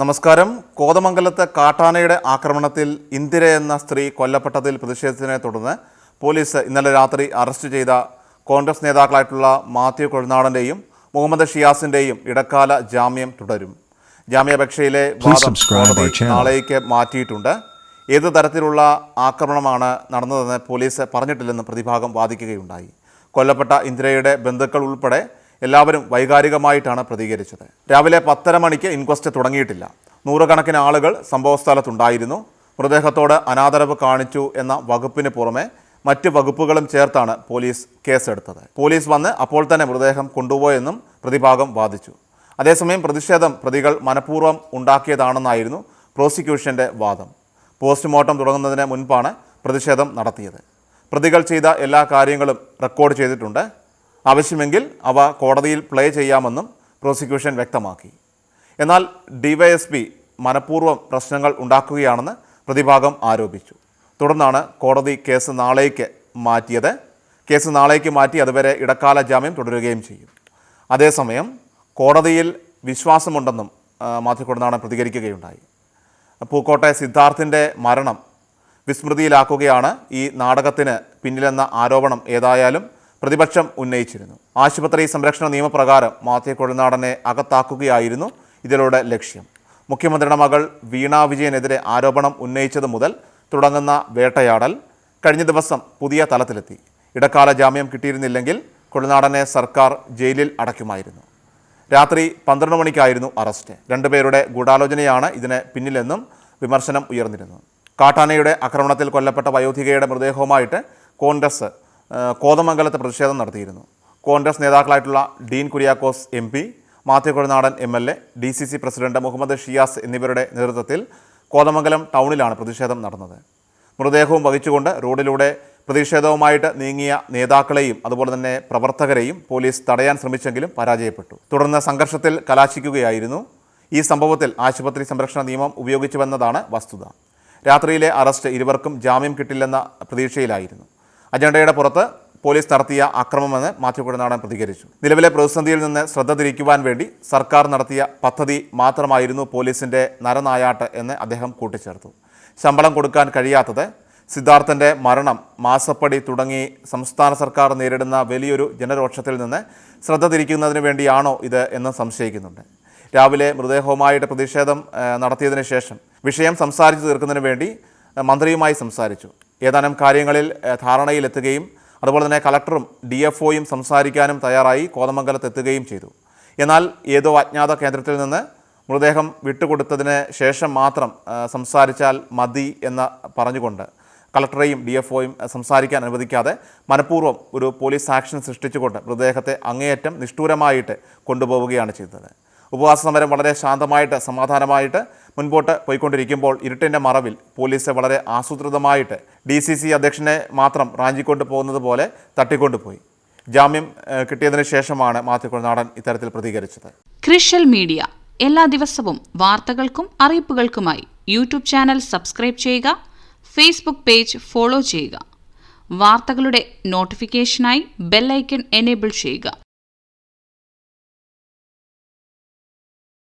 നമസ്കാരം. കോതമംഗലത്ത് കാട്ടാനയുടെ ആക്രമണത്തിൽ ഇന്ദിര എന്ന സ്ത്രീ കൊല്ലപ്പെട്ടതിൽ പ്രതിഷേധത്തിനെ തുടർന്ന് പോലീസ് ഇന്നലെ രാത്രി അറസ്റ്റ് ചെയ്ത കോൺഗ്രസ് നേതാക്കളായിട്ടുള്ള മാത്യു കൊഴുനാടന്റെയും മുഹമ്മദ് ഷിയാസിന്റെയും ഇടക്കാല ജാമ്യം തുടരും. ജാമ്യാപേക്ഷയിലെ വാദം കോടതി. നാളേക്ക് മാറ്റിയിട്ടുണ്ട്. ഏത് തരത്തിലുള്ള ആക്രമണമാണ് നടന്നതെന്ന് പോലീസ് പറഞ്ഞിട്ടില്ലെന്ന് പ്രതിഭാഗം വാദിക്കുകയുണ്ടായി. കൊല്ലപ്പെട്ട ഇന്ദിരയുടെ ബന്ധുക്കൾ ഉൾപ്പെടെ എല്ലാവരും വൈകാരികമായിട്ടാണ് പ്രതികരിച്ചത്. രാവിലെ പത്തര മണിക്ക് ഇൻക്വസ്റ്റ് തുടങ്ങിയിട്ടില്ല. നൂറുകണക്കിന് ആളുകൾ സംഭവസ്ഥലത്തുണ്ടായിരുന്നു. മൃതദേഹത്തോട് അനാദരവ് കാണിച്ചു എന്ന വകുപ്പിന് പുറമെ മറ്റ് വകുപ്പുകളും ചേർത്താണ് പോലീസ് കേസെടുത്തത്. പോലീസ് വന്ന് അപ്പോൾ തന്നെ മൃതദേഹം കൊണ്ടുപോയെന്നും പ്രതിഭാഗം വാദിച്ചു. അതേസമയം പ്രതിഷേധം പ്രതികൾ മനഃപൂർവം ഉണ്ടാക്കിയതാണെന്നായിരുന്നു പ്രോസിക്യൂഷന്റെ വാദം. പോസ്റ്റ്മോർട്ടം തുടങ്ങുന്നതിന് മുൻപാണ് പ്രതിഷേധം നടത്തിയത്. പ്രതികൾ ചെയ്ത എല്ലാ കാര്യങ്ങളും റെക്കോർഡ് ചെയ്തിട്ടുണ്ട്. ആവശ്യമെങ്കിൽ അവ കോടതിയിൽ പ്ലേ ചെയ്യാമെന്നും പ്രോസിക്യൂഷൻ വ്യക്തമാക്കി. എന്നാൽ ഡിവൈഎസ്പി മനഃപൂർവം പ്രശ്നങ്ങൾ ഉണ്ടാക്കുകയാണെന്ന് പ്രതിഭാഗം ആരോപിച്ചു. തുടർന്നാണ് കോടതി കേസ് നാളേക്ക് മാറ്റിയത്. കേസ് നാളേക്ക് മാറ്റി അതുവരെ ഇടക്കാല ജാമ്യം തുടരുകയും ചെയ്യും. അതേസമയം കോടതിയിൽ വിശ്വാസമുണ്ടെന്നും ആ, പ്രതികരിക്കുകയുണ്ടായി. പൂക്കോട്ടെ സിദ്ധാർത്ഥിന്റെ മരണം വിസ്മൃതിയിലാക്കുകയാണ് ഈ നാടകത്തിന് പിന്നിലെന്ന ആരോപണം ഏതായാലും പ്രതിപക്ഷം ഉന്നയിച്ചിരുന്നു. ആശുപത്രി സംരക്ഷണ നിയമപ്രകാരം മാത്യു കൊഴുനാടനെ അകത്താക്കുകയായിരുന്നു ഇതിലൂടെ ലക്ഷ്യം. മുഖ്യമന്ത്രിയുടെ മകൾ വീണ വിജയനെതിരെ ആരോപണം ഉന്നയിച്ചത് മുതൽ തുടങ്ങുന്ന വേട്ടയാടൽ കഴിഞ്ഞ ദിവസം പുതിയ തലത്തിലെത്തി. ഇടക്കാല ജാമ്യം കിട്ടിയിരുന്നില്ലെങ്കിൽ കൊഴുനാടനെ സർക്കാർ ജയിലിൽ അടയ്ക്കുമായിരുന്നു. രാത്രി പന്ത്രണ്ട് മണിക്കായിരുന്നു അറസ്റ്റ്. രണ്ടുപേരുടെ ഗൂഢാലോചനയാണ് ഇതിന് പിന്നിലെന്നും വിമർശനം ഉയർന്നിരുന്നു. കാട്ടാനയുടെ ആക്രമണത്തിൽ കൊല്ലപ്പെട്ട വയോധികയുടെ മൃതദേഹവുമായിട്ട് കോൺഗ്രസ് കോതമംഗലത്ത് പ്രതിഷേധം നടത്തിയിരുന്നു. Congress നേതാക്കളായിട്ടുള്ള Dean Kuriakose M P Mathew Kuzhalnadan M L A D C C president Mohammed Shiyas എന്നിവരുടെ നേതൃത്വത്തിൽ കോതമംഗലം ടൗണിലാണ് പ്രതിഷേധം നടന്നത്. മൃതദേഹവും വഹിച്ചുകൊണ്ട് റോഡിലൂടെ പ്രതിഷേധവുമായിട്ട് നീങ്ങിയ നേതാക്കളെയും അതുപോലെ തന്നെ പ്രവർത്തകരെയും പോലീസ് തടയാൻ ശ്രമിച്ചെങ്കിലും പരാജയപ്പെട്ടു. തുടർന്ന് സംഘർഷത്തിൽ കലാശിക്കുകയായിരുന്നു. ഈ സംഭവത്തിൽ ആശുപത്രി സംരക്ഷണ നിയമം ഉപയോഗിച്ചുവെന്നതാണ് വസ്തുത. രാത്രിയിലെ അറസ്റ്റ് ഇരുവർക്കും ജാമ്യം കിട്ടില്ലെന്ന പ്രതീക്ഷയിലായിരുന്നു. അജണ്ടയുടെ പുറത്ത് പോലീസ് നടത്തിയ അക്രമമെന്ന് മാത്യു കുടനാടൻ പ്രതികരിച്ചു. നിലവിലെ പ്രതിസന്ധിയിൽ നിന്ന് ശ്രദ്ധ തിരിക്കുവാൻ വേണ്ടി സർക്കാർ നടത്തിയ പദ്ധതി മാത്രമായിരുന്നു പോലീസിന്റെ നരനായാട്ട് എന്ന് അദ്ദേഹം കൂട്ടിച്ചേർത്തു. ശമ്പളം കൊടുക്കാൻ കഴിയാത്തത് സിദ്ധാർത്ഥന്റെ മരണം മാസപ്പടി തുടങ്ങി സംസ്ഥാന സർക്കാർ നേരിടുന്ന വലിയൊരു ജനരോക്ഷത്തിൽ നിന്ന് ശ്രദ്ധ തിരിക്കുന്നതിന് വേണ്ടിയാണോ ഇത് എന്ന് സംശയിക്കുന്നുണ്ട്. രാവിലെ മൃതദേഹവുമായിട്ട് പ്രതിഷേധം നടത്തിയതിന് ശേഷം വിഷയം സംസാരിച്ചു തീർക്കുന്നതിന് വേണ്ടി മന്ത്രിയുമായി സംസാരിച്ചു. ഏതാനും കാര്യങ്ങളിൽ ധാരണയിലെത്തുകയും അതുപോലെ തന്നെ കളക്ടറും ഡി എഫ് ഒയും സംസാരിക്കാനും തയ്യാറായി കോതമംഗലത്ത് എത്തുകയും ചെയ്തു. എന്നാൽ ഏതോ അജ്ഞാത കേന്ദ്രത്തിൽ നിന്ന് മൃതദേഹം വിട്ടുകൊടുത്തതിന് ശേഷം മാത്രം സംസാരിച്ചാൽ മതി എന്ന് പറഞ്ഞുകൊണ്ട് കളക്ടറെയും ഡി എഫ് ഒയും സംസാരിക്കാൻ അനുവദിക്കാതെ മനഃപൂർവം ഒരു പോലീസ് ആക്ഷൻ സൃഷ്ടിച്ചുകൊണ്ട് മൃതദേഹത്തെ അങ്ങേയറ്റം നിഷ്ഠൂരമായിട്ട് കൊണ്ടുപോവുകയാണ് ചെയ്തത്. ഉപവാസ സമരം വളരെ ശാന്തമായിട്ട് സമാധാനമായിട്ട് മുൻപോട്ട് പോയിക്കൊണ്ടിരിക്കുമ്പോൾ ഇരുട്ടിന്റെ മറവിൽ പോലീസ് വളരെ ആസൂത്രിതമായിട്ട് ഡി സി സി അധ്യക്ഷനെ മാത്രം റാഞ്ചിക്കൊണ്ട് പോകുന്നത് പോലെ തട്ടിക്കൊണ്ടുപോയി ജാമ്യം കിട്ടിയതിനു ശേഷമാണ് മാത്യു നാടൻ ഇത്തരത്തിൽ പ്രതികരിച്ചത്. ക്രിഷ്യൽ മീഡിയ. എല്ലാ ദിവസവും വാർത്തകൾക്കും അറിയിപ്പുകൾക്കുമായി യൂട്യൂബ് ചാനൽ സബ്സ്ക്രൈബ് ചെയ്യുക ഫേസ്ബുക്ക് പേജ് ഫോളോ ചെയ്യുക. വാർത്തകളുടെ നോട്ടിഫിക്കേഷനായി ബെല്ലൈക്കൺ എനേബിൾ ചെയ്യുക.